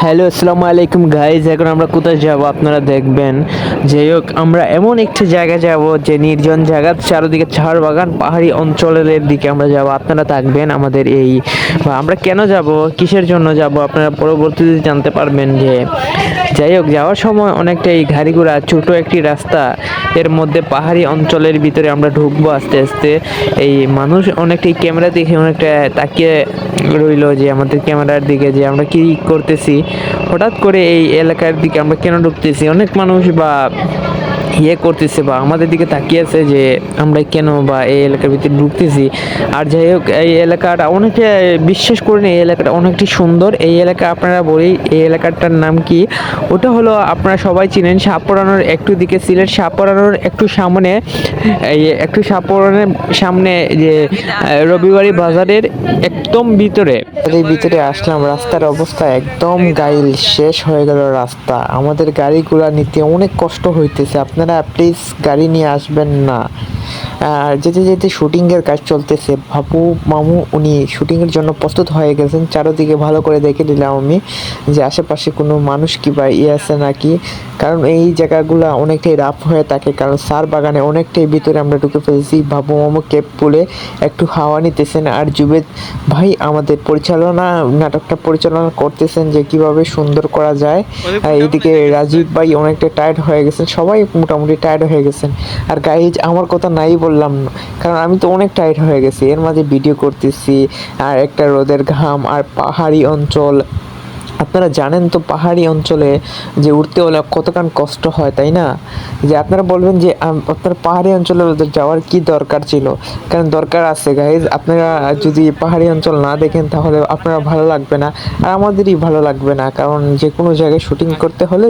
Hello আসসালামু আলাইকুম guys এখন আমরা কোথায় যাব আপনারা দেখবেন? যাই হোক, আমরা এমন একটি জায়গা যাব যে নির্জন জায়গা, চারদিকে ছাড় বাগান পাহাড়ি অঞ্চলের দিকে আমরা যাব। আপনারা থাকবেন আমাদের এই আমরা কেন যাব? কিসের জন্য যাব? আপনারা পরবর্তীতে জানতে পারবেন যে যাই হোক, যাওয়ার সময় অনেকটাই এই গাড়ি ঘোড়া ছোট একটি রাস্তা। এর মধ্যে পাহাড়ি অঞ্চলের ভিতরে আমরা ঢুকবো আস্তে আস্তে। এই মানুষ অনেকটাই ক্যামেরা দেখে অনেকটা তাকিয়ে রইল যে আমাদের ক্যামেরার দিকে যে আমরা কি করতেছি। হঠাৎ করে এই এলাকার দিকে আমরা কেন ঢুকতেছি? অনেক মানুষ বা ইয়ে করতেছে বা আমাদের দিকে তাকিয়েছে যে আমরা কেন বা এই এলাকার ভিতরে ঢুকতেছি। আর যাই হোক, এই এলাকাটা অনেকে বিশ্বাস করেন এই এলাকাটা অনেকটি সুন্দর। এই এলাকা আপনারা বলি, এই এলাকাটার নাম কি? ওটা হলো আপনারা সবাই চিনেন সাপড়ানোর একটু দিকে সিলেট, সাপড়ানোর একটু সামনে, এই একটু সাপড়ানোর সামনে যে রবিবারি বাজারের একদম ভিতরে। এই ভিতরে আসলাম, রাস্তার অবস্থা একদম গাইল, শেষ হয়ে গেল রাস্তা। আমাদের গাড়িগুলা নিতে অনেক কষ্ট হইতেছে। আপনারা প্লিজ গাড়ি নিয়ে আসবেন না। আর যেতে যেতে শুটিংয়ের কাজ চলতেছে। বাবু মামু উনি শুটিংয়ের জন্য প্রস্তুত হয়ে গেছেন। চারোদিকে ভালো করে দেখে নিলাম আমি যে আশেপাশে কোনো মানুষ কি বা ইয়ে আছে নাকি। কারণ এই জায়গাগুলো অনেকটাই রাফ হয়ে থাকে কারণ সার বাগানে অনেকটাই ভিতরে আমরা ঢুকে ফেলেছি। বাবু মামু কেপ পুলে একটু হাওয়া নিতেছেন। আর জুবেদ ভাই আমাদের পরিচালনা নাটকটা পরিচালনা করতেছেন যে কীভাবে সুন্দর করা যায়। এদিকে রাজীব ভাই অনেকটা টায়ার্ড হয়ে গেছেন। সবাই মোটামুটি টায়ার্ড হয়ে গেছেন। আর গাইজ আমার কথা নাই বললাম না, কারণ আমি তো অনেক টায়ার্ড হয়ে গেছি। এর মাঝে ভিডিও করতেছি আর একটা রোদের ঘাম আর পাহাড়ি অঞ্চল। আপনারা জানেন তো পাহাড়ি অঞ্চলে যে উঠতে হলে কতখান কষ্ট হয় তাই না? যে আপনারা বলবেন যে আপনার পাহাড়ি অঞ্চলে যাওয়ার কি দরকার ছিল? কারণ দরকার আছে গাইজ আপনারা যদি পাহাড়ি অঞ্চল না দেখেন তাহলে আপনারা ভালো লাগবে না আর আমাদেরই ভালো লাগবে না। কারণ যে কোনো জায়গায় শুটিং করতে হলে